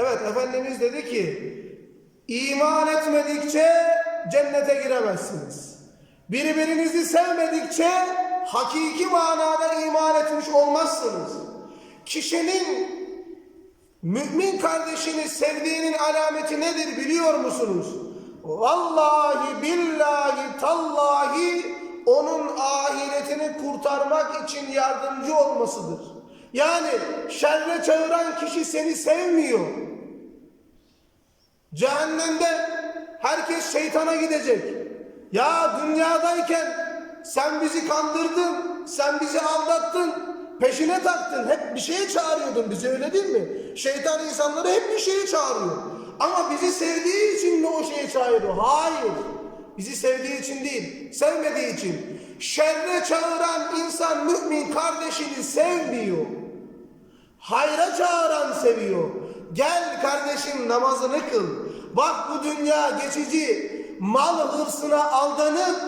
Evet Efendimiz dedi ki iman etmedikçe cennete giremezsiniz. Birbirinizi sevmedikçe hakiki manada iman etmiş olmazsınız. Kişinin mümin kardeşini sevdiğinin alameti nedir biliyor musunuz? Vallahi billahi tallahi onun ahiretini kurtarmak için yardımcı olmasıdır. Yani şerre çağıran kişi seni sevmiyor. Cehennemde herkes şeytana gidecek. Ya dünyadayken sen bizi kandırdın, sen bizi aldattın, peşine taktın, hep bir şeye çağırıyordun bizi öyle değil mi? Şeytan insanları hep bir şeye çağırıyor. Ama bizi sevdiği için mi o şeye çağırıyor? Hayır. Bizi sevdiği için değil, sevmediği için. Şerre çağıran insan mümin kardeşini sevmiyor. Hayra çağıran seviyor. Gel kardeşim namazını kıl. Bak bu dünya geçici. Mal hırsına aldanıp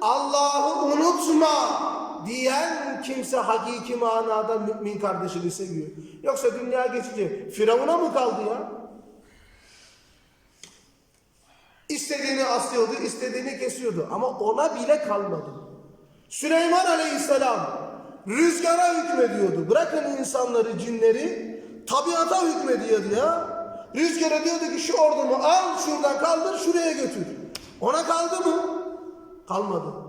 Allah'ı unutma diyen kimse hakiki manada mümin kardeşini seviyor. Yoksa dünya geçici. Firavuna mı kaldı ya? İstediğini aslıyordu, istediğini kesiyordu. Ama ona bile kalmadı. Süleyman Aleyhisselam rüzgara hükmediyordu. Bırakın insanları, cinleri, tabiata hükmediyordu ya. Rüzgara diyordu ki şu ordumu al şuradan kaldır şuraya götür. Ona kaldı mı? Kalmadı.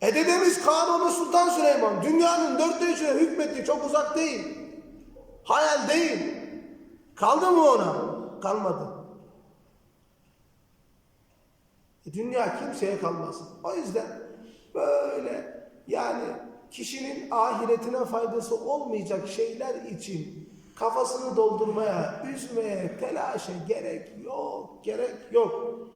E dedemiz Kanuni Sultan Süleyman dünyanın dörtte üçüne hükmetti çok uzak değil. Hayal değil. Kaldı mı ona? Kalmadı. E, Dünya kimseye kalmasın. O yüzden böyle yani kişinin ahiretine faydası olmayacak şeyler için kafasını doldurmaya, üzmeye, telaşa gerek yok, gerek yok.